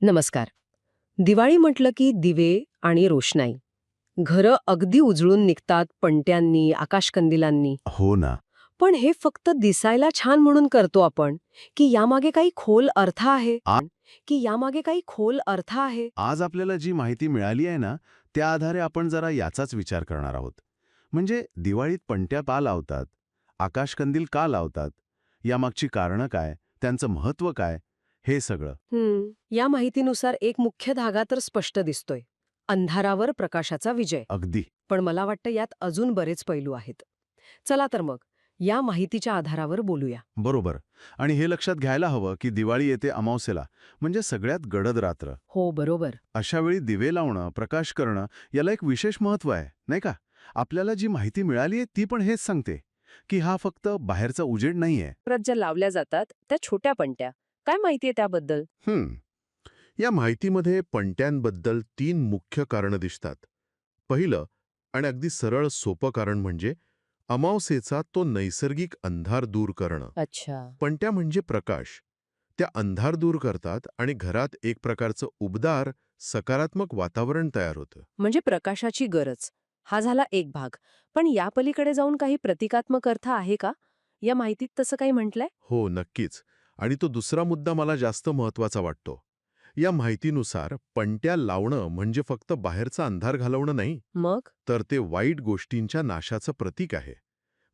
नमस्कार. दिवाळी म्हटलं की दिवे आणि रोषणाई. घरं अगदी उजळून निघतात पणत्यांनी आकाशकंदिलांनी. हो ना. पण हे फक्त दिसायला छान म्हणून करतो आपण की यामागे काही खोल अर्थ आहे? आ- की यामागे काही खोल अर्थ आहे? आज आपल्याला जी माहिती मिळाली आहे ना त्या आधारे आपण जरा याचाच विचार करणार आहोत. म्हणजे दिवाळीत पणत्या का लावतात? आकाशकंदील का लावतात? यामागची कारणं काय? त्यांचं महत्त्व काय? हे सगळं. हम्म या माहितीनुसार एक मुख्य धागा तर स्पष्ट दिसतोय. अंधारावर प्रकाशाचा विजय. अगदी. पण मला वाटतं यात अजून बरेच पैलू आहेत. चला तर मग या माहितीच्या आधारावर बोलूया. बरोबर. आणि हे लक्षात घ्यायला हवं की दिवाळी येते अमावस्येला म्हणजे सगळ्यात गडद रात्र. हो बरोबर. अशा वेळी दिवे लावणं प्रकाश करणं याला एक विशेष महत्त्व आहे नाही का? आपल्याला जी माहिती मिळाली आहे ती पण हेच सांगते की हा फक्त बाहेरचा उजेड नाहीये. परत ज्या लावल्या जातात त्या छोट्या पणत्या. काय माहितीये त्याबद्दल? हं. या माहितीमध्ये पणत्यांबद्दल तीन मुख्य कारणं दिसतात. पहिलं आणि अगदी सरळ सोपं कारण म्हणजे अमावस्येचा तो नैसर्गिक अंधार दूर करणं. अच्छा. पणत्या म्हणजे प्रकाश. त्या अंधार दूर करतात आणि घरात एक प्रकारचं उबदार सकारात्मक वातावरण तयार होतं. म्हणजे प्रकाशाची गरज. हा झाला एक भाग. पण या पलीकडे जाऊन काही प्रतिकात्मक अर्थ आहे का? या माहितीत तसं काही म्हटलंय? हो नक्कीच. आणि तो दुसरा मुद्दा मला जास्त महत्त्वाचा वाटतो. या माहितीनुसार पणत्या लावणं म्हणजे फक्त बाहेरचा अंधार घालवणं नाही मग? तर ते वाईट गोष्टींच्या नाशाचं प्रतीक आहे.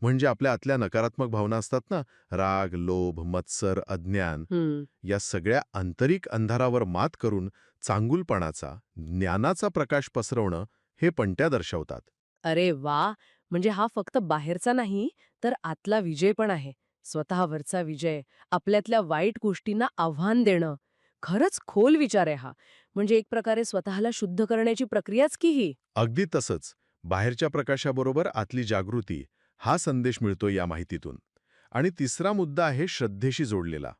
म्हणजे आपल्या आतल्या नकारात्मक भावना असतात ना राग लोभ मत्सर अज्ञान या सगळ्या आंतरिक अंधारावर मात करून चांगुलपणाचा ज्ञानाचा प्रकाश पसरवणं हे पणत्या दर्शवतात. अरे वा! म्हणजे हा फक्त बाहेरचा नाही तर आतला विजय पण आहे. स्वतःवरचा विजय आपल्यातल्या वाईट गोष्टींना आव्हान देणं खरंच खोल विचार आहे हा. म्हणजे एक प्रकारे स्वतःला शुद्ध करण्याची प्रक्रियाच की ही? अगदी तसंच. बाहेरच्या प्रकाशाबरोबर आतली जागृती हा संदेश मिळतो या माहितीतून. आणि तिसरा मुद्दा आहे श्रद्धेशी जोडलेला.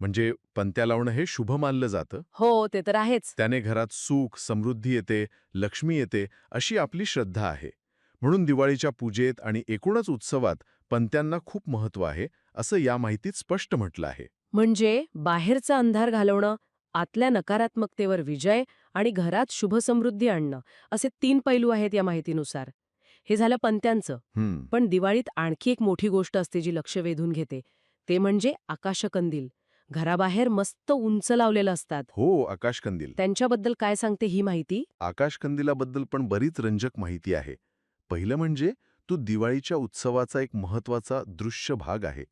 म्हणजे पणत्या लावणं हे शुभ मानलं जातं. हो ते तर आहेच. त्याने घरात सुख समृद्धी येते लक्ष्मी येते अशी आपली श्रद्धा आहे. म्हणून दिवाळीच्या पूजेत आणि एकूणच उत्सवात पणत्यांना खूप महत्त्व आहे असं या माहितीत स्पष्ट म्हटलं आहे. म्हणजे बाहेरचा अंधार घालवणं आतल्या नकारात्मकतेवर विजय आणि घरात शुभ समृद्धी आणणं असे तीन पैलू आहेत या माहितीनुसार. हे झालं पंत्यांचं पण दिवाळीत आणखी एक मोठी गोष्ट असते जी लक्ष वेधून घेते ते म्हणजे आकाशकंदील. घराबाहेर मस्त उंच लावलेलं असतात. हो आकाशकंदील. त्यांच्याबद्दल काय सांगते ही माहिती? आकाशकंदिलाबद्दल पण बरीच रंजक माहिती आहे. पहिलं म्हणजे तो दिवाळीच्या उत्सवाचा एक महत्त्वाचा दृश्य भाग आहे.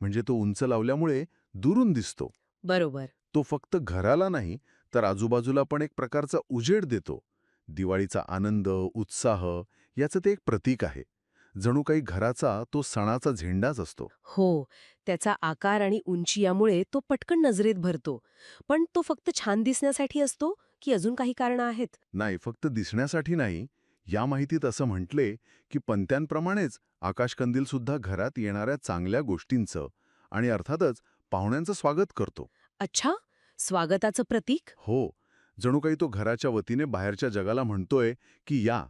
म्हणजे तो उंच लावल्यामुळे दुरून दिसतो. बरोबर. तो फक्त घराला नाही तर आजूबाजूला पण एक प्रकारचा उजेड देतो. दिवाळीचा आनंद उत्साह याचं ते एक प्रतीक आहे. जणू काही घराचा तो सणाचा झेंडाच असतो. हो त्याचा आकार आणि उंची यामुळे तो पटकन नजरेत भरतो. पण तो फक्त छान दिसण्यासाठी असतो की अजून काही कारणं आहेत? नाही फक्त दिसण्यासाठी नाही. या माहितीत असं म्हटले की पंत्यांप्रमाणेच आकाशकंदील सुद्धा घरात येणाऱ्या चांगल्या गोष्टींचं आणि अर्थातच पाहुण्यांचं स्वागत करतो. अच्छा स्वागताचं प्रतीक? हो जणू काही तो घराच्या वतीने बाहेरच्या जगाला म्हणतोय की या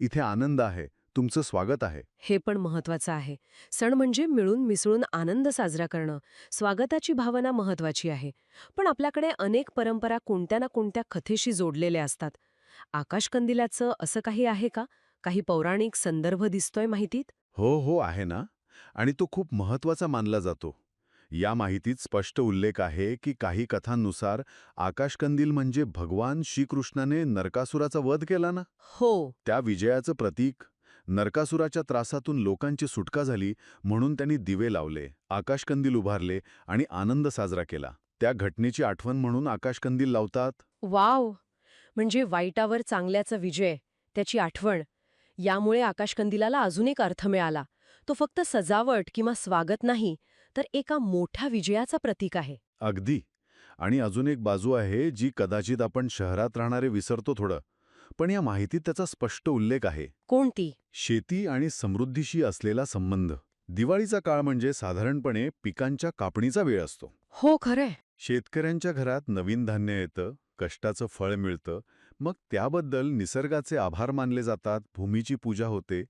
इथे आनंद आहे तुमचं स्वागत आहे. हे पण महत्वाचं आहे. सण म्हणजे मिळून मिसळून आनंद साजरा करणं. स्वागताची भावना महत्वाची आहे. पण आपल्याकडे अनेक परंपरा कोणत्या ना कोणत्या कथेशी जोडलेल्या असतात. आकाशकंदिलाचं असं काही आहे का? काही पौराणिक संदर्भ दिसतोय माहितीत? हो हो आहे ना. आणि तो खूप महत्त्वाचा मानला जातो. या माहितीत स्पष्ट उल्लेख आहे की काही कथांनुसार आकाशकंदील म्हणजे भगवान श्रीकृष्णाने नरकासुराचा वध केला ना? हो. त्या विजयाचं प्रतीक नरकासुराच्या त्रासातून लोकांची सुटका झाली म्हणून त्यांनी दिवे लावले आकाशकंदील उभारले आणि आनंद साजरा केला. त्या घटनेची आठवण म्हणून आकाशकंदील लावतात. वाव! म्हणजे वाईटावर चांगल्याचा विजय त्याची आठवण. यामुळे आकाशकंदिलाला अजून एक अर्थ मिळाला. तो फक्त सजावट किंवा स्वागत नाही तर एका मोठ्या विजयाचा प्रतीक आहे. अगदी. आणि अजून एक बाजू आहे जी कदाचित आपण शहरात राहणारे विसरतो थोडं. पण या माहितीत त्याचा स्पष्ट उल्लेख आहे. कोणती? शेती आणि समृद्धीशी असलेला संबंध. दिवाळीचा काळ म्हणजे साधारणपणे पिकांच्या कापणीचा वेळ असतो. हो खरंय. शेतकऱ्यांच्या घरात नवीन धान्य येतं कष्टाचं फळ मिळतं मग त्याबद्दल निसर्गाचे आभार मानले जातात भूमीची पूजा होते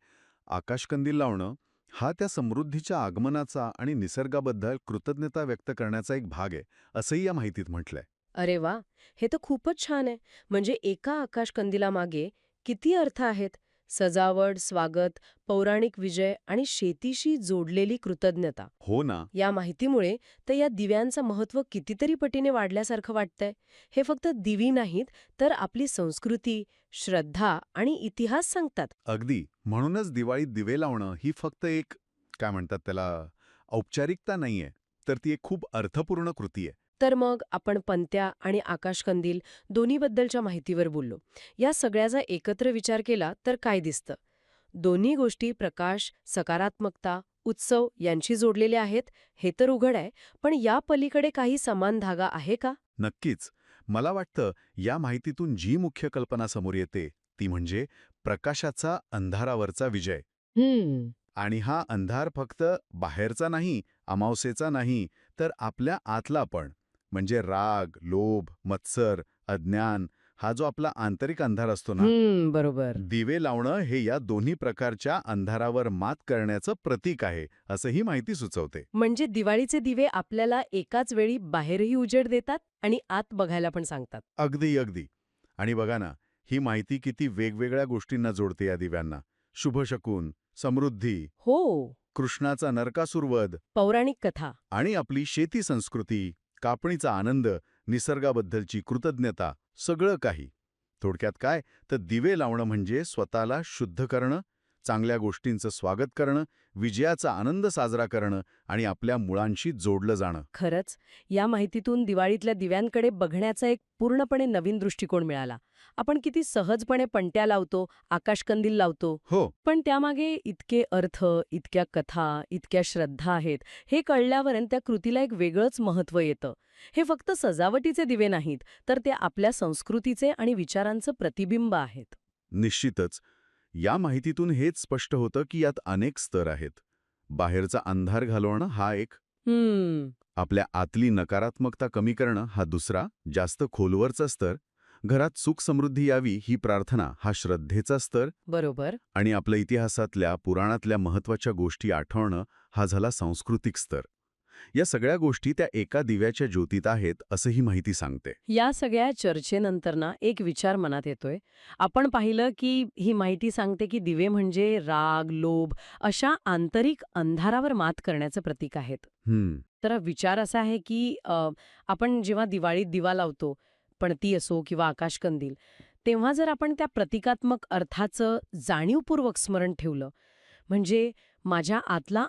आकाशकंदील लावणं हा त्या समृद्धीच्या आगमनाचा आणि निसर्गाबद्दल कृतज्ञता व्यक्त करण्याचा एक भाग आहे असंही या माहितीत म्हटलंय. अरे वा! हे तर खूपच छान आहे. म्हणजे एका आकाशकंदिलामागे किती अर्थ आहेत? सजावट स्वागत पौराणिक विजय आणि शेतीशी जोडलेली कृतज्ञता. हो ना. या माहितीमुळे तर या दिव्यांचं महत्त्व कितीतरी पटीने वाढल्यासारखं वाटतंय. हे फक्त दिवी नाहीत तर आपली संस्कृती श्रद्धा आणि इतिहास सांगतात. अगदी. म्हणूनच दिवाळीत दिवे लावणं ही फक्त एक काय म्हणतात त्याला औपचारिकता नाहीये तर ती एक खूप अर्थपूर्ण कृती आहे. तर मग आपण पंत्या आणि आकाशकंदील दोन्हीबद्दलच्या माहितीवर बोललो. या सगळ्याचा एकत्र विचार केला तर काय दिसतं? दोन्ही गोष्टी प्रकाश सकारात्मकता उत्सव यांशी जोडलेल्या आहेत हे तर उघड आहे पण या पलीकडे काही समान धागा आहे का? नक्कीच. मला वाटतं या माहितीतून जी मुख्य कल्पना समोर येते ती म्हणजे प्रकाशाचा अंधारावरचा विजय. आणि हा अंधार फक्त बाहेरचा नाही अमावस्येचा नाही तर आपल्या आतला पण. म्हणजे राग लोभ मत्सर अज्ञान हा जो आपला आंतरिक अंधार असतो ना हम्म बरोबर. दिवे लावणं हे या दोन्ही प्रकारच्या अंधारावर मात करण्याचं प्रतीक आहे असं ही माहिती सुचवते. म्हणजे दिवाळीचे दिवे आपल्याला एकाच वेळी बाहेरही उजेड देतात आणि आत बघायला पण सांगतात. अगदी अगदी. आणि बघा ना ही माहिती किती वेगवेगळ्या गोष्टींना जोडते या दिव्यांना. शुभशकून समृद्धी हो. कृष्णाचा नरकासुरवध पौराणिक कथा. आणि आपली शेती संस्कृती. कापणीचा आनंद निसर्गाबद्दलची कृतज्ञता सगळं काही. थोडक्यात काय? तर दिवे लावणं म्हणजे स्वतःला शुद्ध करणं चांगल्या गोष्टींचं स्वागत करणं विजयाचा आनंद साजरा करणं आणि आपल्या मुळांशी जोडलं जाणं. खरंच या माहितीतून दिवाळीतल्या दिव्यांकडे बघण्याचा एक पूर्णपणे नवीन दृष्टिकोन मिळाला. आपण किती सहजपणे पणत्या लावतो आकाशकंदील लावतो. हो. पण त्यामागे इतके अर्थ इतक्या कथा इतक्या श्रद्धा आहेत हे कळल्यावर त्या कृतीला एक वेगळंच महत्त्व येतं. हे फक्त सजावटीचे दिवे नाहीत तर ते आपल्या संस्कृतीचे आणि विचारांचं प्रतिबिंब आहेत. निश्चितच. या माहितीतून हेच स्पष्ट होतं की यात अनेक स्तर आहेत. बाहेरचा अंधार घालवणं हा एक. आपल्या आतली नकारात्मकता कमी करणं हा दुसरा जास्त खोलवरचा स्तर. घरात सुख समृद्धी यावी ही प्रार्थना हा श्रद्धेचा स्तर. बरोबर. आणि आपल्या इतिहासातल्या पुराणातल्या महत्त्वाच्या गोष्टी आठवणं हा झाला सांस्कृतिक स्तर. या सगळ्या गोष्टी त्या एका दिव्याच्या ज्योतीत आहेत असं ही माहिती सांगते. या सगळ्या चर्चेनंतर ना एक विचार मनात येतोय. आपण पाहिलं की ही माहिती सांगते की दिवे म्हणजे राग लोभ अशा आंतरिक अंधारावर मात करण्याचं प्रतीक आहेत. तर विचार असा आहे की आपण जेव्हा दिवाळीत दिवा लावतो पणती असो किंवा आकाशकंदील तेव्हा जर आपण त्या प्रतिकात्मक अर्थाचं जाणीवपूर्वक स्मरण ठेवलं म्हणजे माझ्या आतला